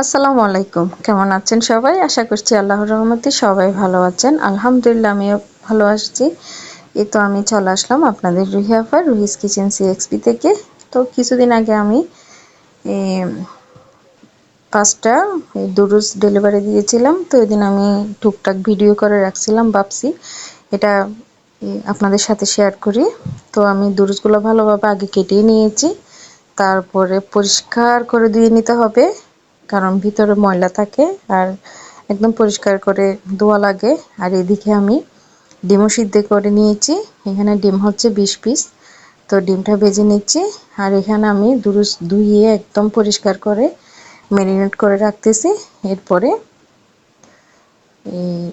আসসালামু আলাইকুম। কেমন আছেন সবাই? আশা করছি আল্লাহর রহমতে সবাই ভালো আছেন। আলহামদুলিল্লাহ, আমিও ভালো আসছি এই তো আমি চলে আসলাম আপনাদের রুহি আফার, রুহিস কিচেন সিএক্সপি থেকে। তো কিছুদিন আগে আমি পাঁচটা দুরুস ডেলিভারি দিয়েছিলাম। তো ওই দিন আমি টুকটাক ভিডিও করে রাখছিলাম ভাবছি, এটা আপনাদের সাথে শেয়ার করি। তো আমি দুরুসগুলো ভালোভাবে আগে কেটে নিয়েছি। তারপরে পরিষ্কার করে দিয়ে নিতে হবে। কারণ ভিতরে ময়লা থাকে আর একদম পরিষ্কার করে ধোয়া লাগে। আর এদিকে আমি ডিমও সিদ্ধ করে নিয়েছি। এখানে ডিম হচ্ছে বিশ পিস। তো ডিমটা ভেজে নিচ্ছি। আর এখানে আমি দুরুস ধুইয়ে একদম পরিষ্কার করে ম্যারিনেট করে রাখতেছি। এরপরে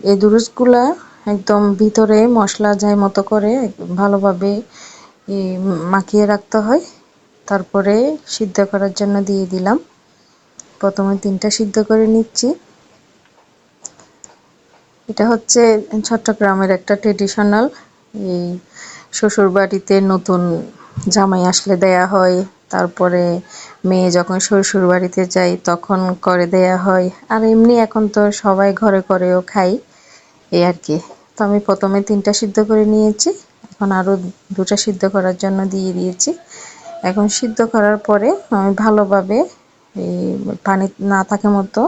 এই দুরুসগুলা একদম ভিতরে মশলা যায় মতো করে ভালোভাবে মাখিয়ে রাখতে হয়। তারপরে সিদ্ধ করার জন্য দিয়ে দিলাম। প্রথমে তিনটা সিদ্ধ করে নিচ্ছি। এটা হচ্ছে চট্টগ্রামের একটা ট্রেডিশনাল এই শ্বশুর বাড়িতে নতুন জামাই আসলে দেয়া হয়, তারপরে মেয়ে যখন শ্বশুর বাড়িতে যায় তখন করে দেয়া হয়, আর এমনি এখন তো সবাই ঘরে করেও খাই, এই আর কি। তো আমি প্রথমে তিনটা সিদ্ধ করে নিয়েছি, এখন আরও দুটা সিদ্ধ করার জন্য দিয়ে দিয়েছি। এখন সিদ্ধ করার পরে আমি ভালোভাবে এই পানি না থাকে মতো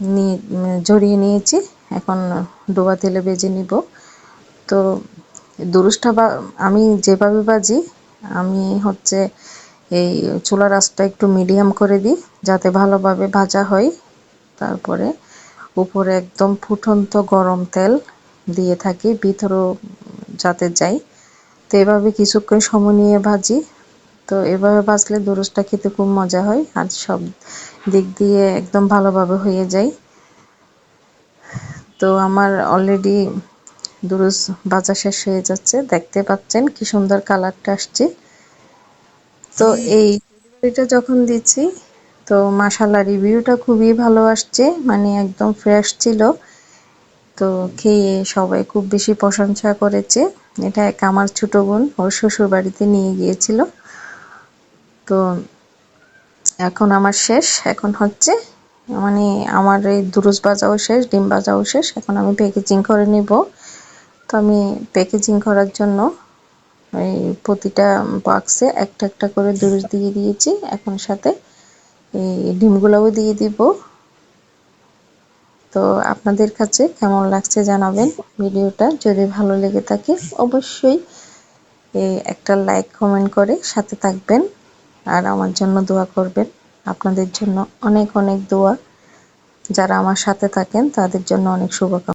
নিয়ে জড়িয়ে নিয়েছি। এখন ডোবা তেলে বেজে নিব। তো দুরুসটা বা, আমি যেভাবে বাজি, আমি হচ্ছে এই চুলার আঁচটা একটু মিডিয়াম করে দিই, যাতে ভালোভাবে ভাজা হয়। তারপরে উপরে একদম ফুটন্ত গরম তেল দিয়ে থাকি, ভিতরেও যাতে যাই। তো এভাবে কিছুক্ষণ সময় নিয়ে ভাজি। তো এভাবে ভাজলে দুরুসটা খেতে খুব মজা হয় আর সব দিক দিয়ে একদম ভালোভাবে হয়ে যায়। তো আমার অলরেডি দুরুস বাজা শেষ হয়ে যাচ্ছে। দেখতে পাচ্ছেন কি সুন্দর কালারটা আসছে। তো এই ডেলিভারিটা যখন দিচ্ছি, তো মাসাল্লা রিভিউটা খুবই ভালো আসছে মানে একদম ফ্রেশ ছিল। তো খেয়ে সবাই খুব বেশি প্রশংসা করেছে। এটা এক আমার ছোটো বোন, ওর শ্বশুর বাড়িতে নিয়ে গিয়েছিল। তো এখন আমার শেষ। এখন হচ্ছে মানে আমার এই দুরুস বাজাও শেষ, ডিম বাজাও শেষ। এখন আমি প্যাকেজিং করে নিব। তো আমি প্যাকেজিং করার জন্য এই প্রতিটা বাক্সে একটা একটা করে দুরুস দিয়ে দিয়েছি। এখন সাথে এই ডিমগুলোও দিয়ে দিব। তো আপনাদের কাছে কেমন লাগছে জানাবেন ভিডিওটা। যদি ভালো লেগে থাকে অবশ্যই একটা লাইক কমেন্ট করে সাথে থাকবেন। আর আমার জন্য দোয়া করবেন। আপনাদের জন্য অনেক অনেক দোয়া। যারা আমার সাথে থাকেন, তাদের জন্য অনেক শুভকামনা।